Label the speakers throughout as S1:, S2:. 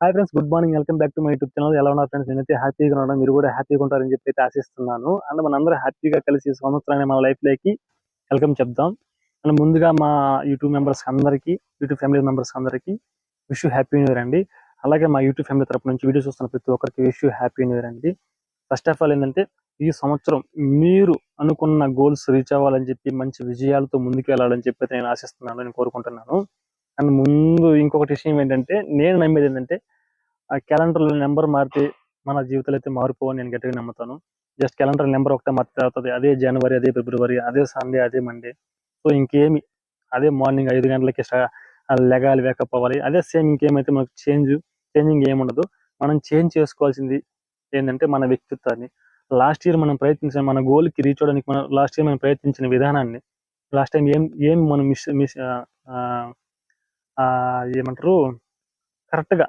S1: Hi friends good morning welcome back to my YouTube channel ఎలా ఉన్నారు friends నేనైతే హ్యాపీగా ఉన్నాను. మీరు కూడా హ్యాపీగా ఉంటారని చెప్పి అయితే ఆశిస్తున్నాను. అండ్ మనందరూ హ్యాపీగా కలిసి సంవత్సరాన్ని మన లైఫ్లోకి వెల్కమ్ చెప్దాం. అండ్ ముందుగా మా యూట్యూబ్ మెంబర్స్ అందరికీ యూట్యూబ్ ఫ్యామిలీ మెంబర్స్ అందరికీ విష్ హ్యాపీ న్యూ ఇయర్ అండి. అలాగే మా యూట్యూబ్ ఫ్యామిలీ తరపు నుంచి వీడియో చూస్తున్న ప్రతి ఒక్కరికి విష్ హ్యాపీ న్యూ ఇయర్ అండి. ఫస్ట్ ఆఫ్ ఆల్ ఏంటంటే ఈ సంవత్సరం మీరు అనుకున్న గోల్స్ రీచ్ అవ్వాలని చెప్పి మంచి విజయాలతో ముందుకు వెళ్ళాలని చెప్పి నేను ఆశిస్తున్నాను నేను కోరుకుంటున్నాను. అండ్ ముందు ఇంకొకటి విషయం ఏంటంటే నేను నమ్మేది ఏంటంటే ఆ క్యాలెండర్లో నెంబర్ మారితే మన జీవితాలు అయితే మారిపోవని నేను గట్టిగా నమ్ముతాను. జస్ట్ క్యాలెండర్ నెంబర్ ఒకటే మారితే అవుతుంది అదే జనవరి అదే ఫిబ్రవరి అదే సండే అదే మండే. సో ఇంకేమి అదే మార్నింగ్ ఐదు గంటలకి లెగాలి వేకప్ అవ్వాలి. అదే సేమ్ ఇంకేమైతే మనకు చేంజ్ చేంజింగ్ ఏముండదు. ఉండదు మనం చేంజ్ చేసుకోవాల్సింది ఏంటంటే మన వ్యక్తిత్వాన్ని. లాస్ట్ ఇయర్ మనం ప్రయత్నించిన మన గోల్కి కి రీచ్ అవడానికి మనం లాస్ట్ ఇయర్ మనం ప్రయత్నించిన విధానాన్ని. లాస్ట్ టైం ఏం ఏం మనం మిస్ మిస్ ఏమంటారు? కరెక్ట్గా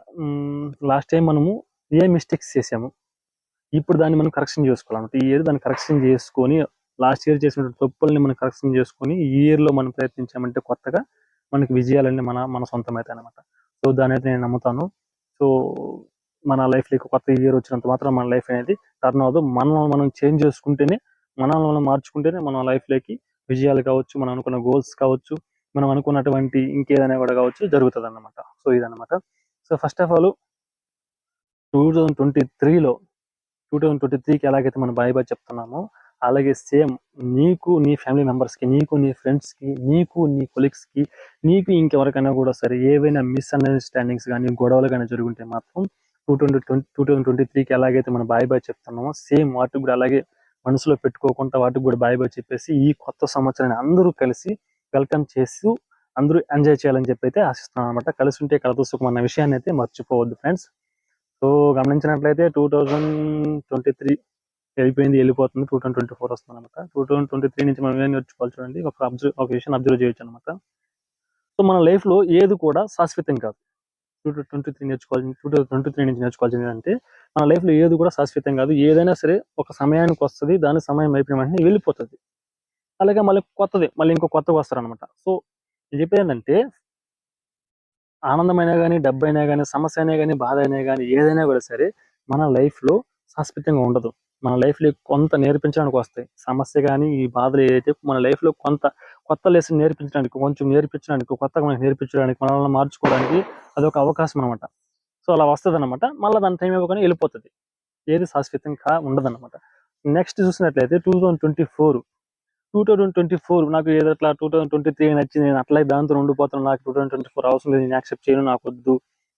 S1: లాస్ట్ టైం మనము ఏ మిస్టేక్స్ చేసాము ఇప్పుడు దాన్ని మనం కరెక్షన్ చేసుకోవాలన్నమాట. ఈ ఇయర్ దాన్ని కరెక్షన్ చేసుకొని లాస్ట్ ఇయర్ చేసిన తప్పుల్ని మనం కరెక్షన్ చేసుకొని ఈ ఇయర్లో లో మనం ప్రయత్నించామంటే కొత్తగా మనకి విజయాలన్నీ మన మన సొంతం అనమాట సో దాని అయితే నేను నమ్ముతాను. సో మన లైఫ్లో కొత్త ఇయర్ వచ్చినంత మాత్రం మన లైఫ్ అనేది టర్న్ అవ్వదు. మనం మనం చేంజ్ చేసుకుంటేనే మనల్ని మనం మార్చుకుంటేనే మన లైఫ్లోకి విజయాలు కావచ్చు మనం అనుకున్న గోల్స్ కావచ్చు మనం అనుకున్నటువంటి ఇంకేదైనా కూడా కావచ్చు జరుగుతుంది అన్నమాట సో ఇదన్నమాట. So first of all two thousand twenty త్రీలో టూ థౌజండ్ ట్వంటీ త్రీకి ఎలాగైతే మనం బాయ్ బాయ్ చెప్తున్నామో అలాగే సేమ్ నీకు నీ ఫ్యామిలీ మెంబర్స్కి నీకు నీ ఫ్రెండ్స్కి నీకు నీ కొలీగ్స్కి నీకు ఇంకెవరికైనా కూడా సరే ఏవైనా మిస్అండర్స్టాండింగ్స్ కానీ గొడవలు కానీ జరుగుంటే మాత్రం two twenty twenty two thousand twenty త్రీకి ఎలాగైతే మనం బాయ్ బాయ్ చెప్తున్నామో సేమ్ వాటికి కూడా అలాగే మనసులో పెట్టుకోకుండా వాటికి కూడా బాయ్ బాయ్ చెప్పేసి ఈ కొత్త సంవత్సరాన్ని అందరూ కలిసి వెల్కమ్ చేస్తూ అందరూ ఎంజాయ్ చేయాలని చెప్పి అయితే ఆశిస్తున్నాను అనమాట కలిసి ఉంటే కలదు సుఖం అన్న విషయాన్ని అయితే మర్చిపోవద్దు ఫ్రెండ్స్ సో గమనించినట్లయితే టూ థౌజండ్ ట్వంటీ త్రీ వెళ్ళిపోయింది వెళ్ళిపోతుంది. టూ థౌసండ్ ట్వంటీ ఫోర్ వస్తుంది అనమాట టూ థౌసండ్ ట్వంటీ త్రీ నుంచి మనం ఏం నేర్చుకోవాలి చూడండి. ఒక అబ్జర్వ్ ఒక విషయం అబ్జర్వ్ చేయొచ్చు అనమాట సో మన లైఫ్లో ఏది కూడా శాశ్వతం కాదు. టూ థౌసండ్ ట్వంటీ త్రీ నేర్చుకోవాల్సింది టూ థౌసండ్ ట్వంటీ త్రీ నుంచి నేర్చుకోవాల్సింది అంటే మన లైఫ్లో ఏది కూడా శాశ్వతం కాదు. ఏదైనా సరే ఒక సమయానికి వస్తుంది దాని సమయం అయిపోయిన వెంటనే వెళ్ళిపోతుంది. అలాగే మళ్ళీ కొత్తది మళ్ళీ ఇంకో కొత్తగా వస్తారనమాట సో నేను చెప్పేది ఏంటంటే ఆనందమైనా కానీ డబ్బు అయినా కానీ సమస్య అయినా కానీ బాధ అయినా కానీ ఏదైనా కూడా సరే మన లైఫ్లో లో శాశ్వతంగా ఉండదు. మన లైఫ్లో లో కొంత నేర్పించడానికి వస్తాయి. సమస్య కానీ ఈ బాధలు ఏదైతే మన లైఫ్లో లో కొంత కొత్త లెసన్ నేర్పించడానికి కొంచెం నేర్పించడానికి కొత్తగా మనకి నేర్పించడానికి మనల్ని మార్చుకోవడానికి అదొక అవకాశం అనమాట సో అలా వస్తుంది అనమాట మళ్ళీ దాని టైం ఇవ్వకుండా వెళ్ళిపోతుంది. ఏది శాశ్వతంగా ఉండదు అనమాట నెక్స్ట్ చూసినట్లయితే two thousand twenty four two thousand twenty four నాకు ఏదో అట్లా టూ థౌసండ్ ట్వంటీ త్రీ నచ్చింది. నేను అట్లా దాంతో ఉండిపోతాను. నాకు టూ థౌసండ్ ట్వంటీ ఫోర్ అవసరం లేదు. నేను యాక్సెప్ట్ చేయను. నాకు వద్దు.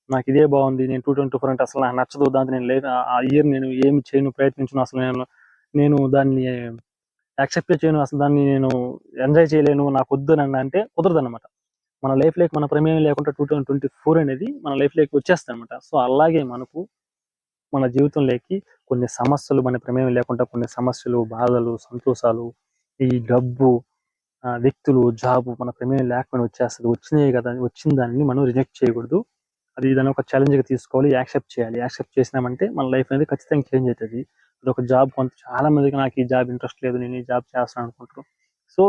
S1: నాకు ఇదే బాగుంది. నేను టూ ట్వంటీ ఫోర్ అంటే అసలు నాకు నచ్చదు. దాంతో నేను లేదు ఆ ఇయర్ నేను ఏమి చేయను ప్రయత్నించను. అసలు నేను నేను దాన్ని యాక్సెప్ట్ చేయను. అసలు దాన్ని నేను ఎంజాయ్ చేయలేను. నాకు వద్దు అని అంటే కుదరదు అనమాట మన లైఫ్ లైక్ మన ప్రమేయం లేకుండా టూ థౌసండ్ ట్వంటీ ఫోర్ అనేది మన లైఫ్ లైక్ వచ్చేస్తాయి అనమాట సో అలాగే మనకు మన జీవితంలోకి కొన్ని సమస్యలు మన ప్రమేయం లేకుండా కొన్ని సమస్యలు బాధలు సంతోషాలు ఈ డబ్బు ఆ, వ్యక్తులు జాబ్ మన ప్రమేయం లేకుండా వచ్చేస్తుంది. వచ్చినాయి కదా వచ్చిన దాన్ని మనం రిజెక్ట్ చేయకూడదు. అది దాన్ని ఒక ఛాలెంజ్గా తీసుకోవాలి యాక్సెప్ట్ చేయాలి. యాక్సెప్ట్ చేసినామంటే మన లైఫ్ అనేది ఖచ్చితంగా చేంజ్ అవుతుంది. అది ఒక జాబ్ కొంత చాలా మందికి నాకు ఈ జాబ్ ఇంట్రెస్ట్ లేదు నేను ఈ జాబ్ చేస్తాను అనుకుంటారు. సో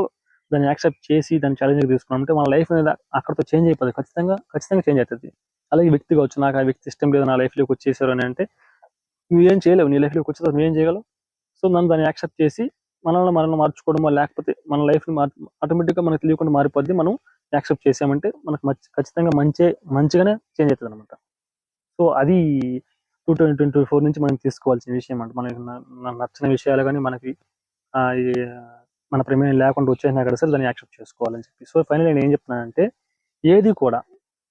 S1: దాన్ని యాక్సెప్ట్ చేసి దాన్ని ఛాలెంజ్గా తీసుకున్నామంటే మన లైఫ్ అనేది అక్కడతో చేంజ్ అయిపోతుంది. ఖచ్చితంగా ఖచ్చితంగా చేంజ్ అవుతుంది. అలాగే వ్యక్తి కావచ్చు నాకు ఆ వ్యక్తి ఇష్టం లేదు నా లైఫ్లోకి వచ్చేసారు అని అంటే నువ్వేం చేయలేవు. నీ లైఫ్లోకి వచ్చేసారు నువ్వేం చేయగలవు? సో నన్ను దాన్ని యాక్సెప్ట్ చేసి మనల్ని మనల్ని మార్చుకోవడమో లేకపోతే మన లైఫ్ ఆటోమేటిక్గా మనకు తెలియకుండా మారిపోద్ది. మనం యాక్సెప్ట్ చేసామంటే మనకు మంచి ఖచ్చితంగా మంచి మంచిగానే చేంజ్ అవుతుంది అనమాట సో అది టూ థౌజండ్ ట్వంటీ ఫోర్ నుంచి మనం తీసుకోవాల్సిన విషయం అంటే మనకి నచ్చిన విషయాలు కానీ మనకి మన ప్రమేయం లేకుండా వచ్చేసినా కదా సరే దాన్ని యాక్సెప్ట్ చేసుకోవాలని చెప్పి. సో ఫైనల్ నేను ఏం చెప్తున్నానంటే ఏది కూడా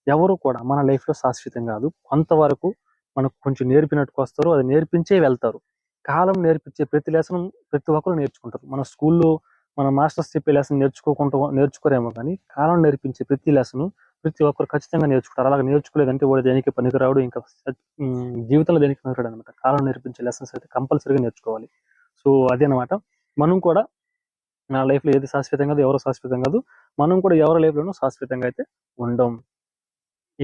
S1: ఎవరు కూడా మన లైఫ్లో లో శాశ్వతం కాదు. కొంతవరకు మనకు కొంచెం నేర్పినట్టుకు వస్తారు. అది నేర్పించే వెళ్తారు. కాలం నేర్పించే ప్రతి లెసన్ ప్రతి ఒక్కరు నేర్చుకుంటారు. మన స్కూల్లో మన మాస్టర్స్ చెప్పే లెసన్ నేర్చుకోకుండా నేర్చుకోరేమో కానీ కాలం నేర్పించే ప్రతి లెసన్ ప్రతి ఒక్కరు ఖచ్చితంగా నేర్చుకుంటారు. అలాగే నేర్చుకోలేదంటే వాడు దేనికి పనికిరాడు? ఇంకా జీవితంలో దేనికి పనికిరాడు అనమాట కాలం నేర్పించే లెసన్స్ అయితే కంపల్సరీగా నేర్చుకోవాలి. సో అదే అనమాట మనం కూడా నా లైఫ్లో ఏది శాశ్వతం కాదు ఎవరు శాశ్వతం కాదు మనం కూడా ఎవరి లైఫ్లోనూ శాశ్వతంగా అయితే ఉండం.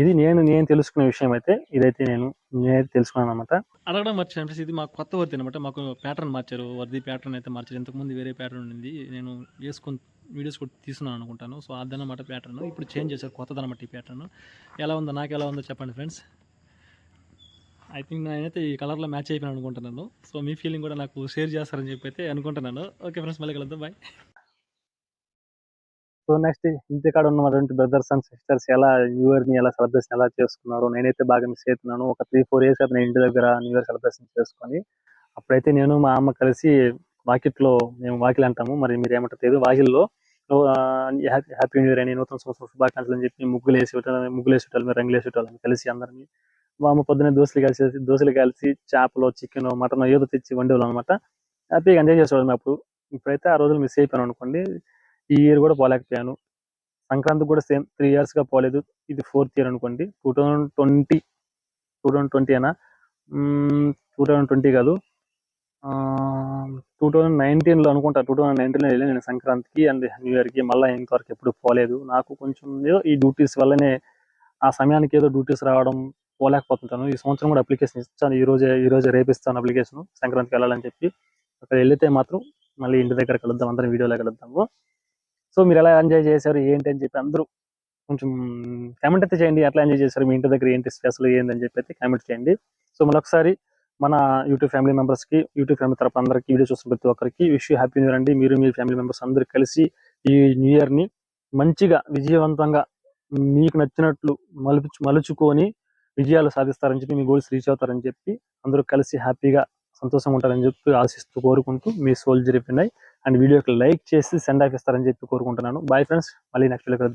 S1: ఇది నేను నేను తెలుసుకునే విషయం అయితే ఇదైతే నేను నేనైతే తెలుసుకున్నాను అనమాట
S2: అడగడం మర్చాను ఇది మాకు కొత్త వర్ది అనమాట మాకు ప్యాటర్న్ మార్చారు. వర్ది ప్యాటర్న్ అయితే మార్చారు. ఇంతకుముందు వేరే ప్యాటర్న్ ఉంది నేను వేసుకుని వీడియోస్ కూడా తీసుకున్నాను అనుకుంటాను. సో అదనమాట ప్యాటర్న్ ఇప్పుడు చేంజ్ చేశారు. కొత్తదనమాట ఈ ప్యాటర్న్ ఎలా ఉందో నాకు ఎలా ఉందో చెప్పండి ఫ్రెండ్స్. ఐ థింక్ నేనైతే ఈ కలర్లో మ్యాచ్ అయిపోయాను అనుకుంటున్నాను. సో మీ ఫీలింగ్ కూడా నాకు షేర్ చేస్తారని చెప్పి అయితే అనుకుంటున్నాను. ఓకే ఫ్రెండ్స్ మళ్ళీ కలుద్దాం. బాయ్
S1: సో నెక్స్ట్ ఇంటికాడ ఉన్నటువంటి బ్రదర్స్ అండ్ సిస్టర్స్ ఎలా న్యూ ఇయర్ని ఎలా సెలబ్రేషన్ ఎలా చేసుకున్నారు నేనైతే బాగా మిస్ అవుతున్నాను ఒక త్రీ ఫోర్ ఇయర్స్ నేను ఇంటి దగ్గర న్యూ ఇయర్ సెలబ్రేషన్ చేసుకొని అప్పుడైతే నేను మా అమ్మ కలిసి వాకిట్లో మేము వాకిల్ అంటాము. మరి మీరు ఏమంటారు తెలియదు వాకిల్లో హ్యాపీ న్యూ ఇయర్ అని నూతన సంవత్సరం శుభాకాంక్షలు అని చెప్పి ముగ్గులు వేసి ముగ్గులు వేసి మీరు రంగులు వాళ్ళని కలిసి అందరినీ. మా అమ్మ పొద్దున్నే దోశలు కలిసి దోశలు కలిసి చేపలు చికెన్ మటన్ ఏదో తెచ్చి వండేవాళ్ళం అనమాట హ్యాపీగా ఎంజాయ్ చేసేవాళ్ళం అప్పుడు. ఇప్పుడైతే ఆ రోజులు మిస్ అయిపోయాను అనుకోండి. ఈ ఇయర్ కూడా పోలేకపోయాను. సంక్రాంతి కూడా సేమ్ త్రీ ఇయర్స్గా పోలేదు. ఇది ఫోర్త్ ఇయర్ అనుకోండి. Two thousand twenty two thousand twenty అయినా టూ థౌజండ్ ట్వంటీ కాదు. టూ థౌజండ్ నైన్టీన్లో అనుకుంటా. టూ థౌజండ్ నైన్టీన్లో వెళ్ళాను నేను సంక్రాంతికి అండ్ న్యూ ఇయర్కి మళ్ళీ ఇంతవరకు ఎప్పుడు పోలేదు. నాకు కొంచెం ఏదో ఈ డ్యూటీస్ వల్లనే ఆ సమయానికి ఏదో డ్యూటీస్ రావడం పోలేకపోతుంటాను. ఈ సంవత్సరం కూడా అప్లికేషన్ ఇస్తాను. ఈ రోజే ఈ రోజే రేపిస్తాను అప్లికేషన్ సంక్రాంతికి వెళ్ళాలని చెప్పి. అక్కడ వెళ్తే మాత్రం మళ్ళీ ఇంటి దగ్గర కలుద్దాం. అందరం వీడియోలో కలుద్దాము. సో మీరు ఎలా ఎంజాయ్ చేశారు? ఏంటి అని చెప్పి అందరూ కొంచెం కామెంట్ అయితే చేయండి. ఎట్లా ఎంజాయ్ చేశారు మీ ఇంటి దగ్గర ఏంటి స్పెషల్ ఏంటి అని చెప్పి అయితే కామెంట్ చేయండి. సో మళ్ళీ ఒకసారి మన యూట్యూబ్ ఫ్యామిలీ మెంబర్స్కి యూట్యూబ్ ఫ్యామిలీ తరపు అందరికి వీడియో చూసిన ప్రతి ఒక్కరికి విష్ హ్యాపీ న్యూ ఇయర్ అండి. మీరు మీ ఫ్యామిలీ మెంబర్స్ అందరూ కలిసి ఈ న్యూ ఇయర్ని మంచిగా విజయవంతంగా మీకు నచ్చినట్లు మలుచు మలుచుకొని విజయాలు సాధిస్తారని చెప్పి మీ గోల్స్ రీచ్ అవుతారని చెప్పి అందరూ కలిసి హ్యాపీగా సంతోషంగా ఉంటారని చెప్పి ఆశిస్తూ కోరుకుంటూ మీ సోల్జర్ జరిపినాయి అండ్ వీడియోకి లైక్ చేసి సెండ్ ఆఫ్ ఇస్తారని చెప్పి కోరుకుంటున్నాను. బాయ్ ఫ్రెండ్స్ మళ్ళీ నెక్స్ట్ వీడియో కలుద్దాం.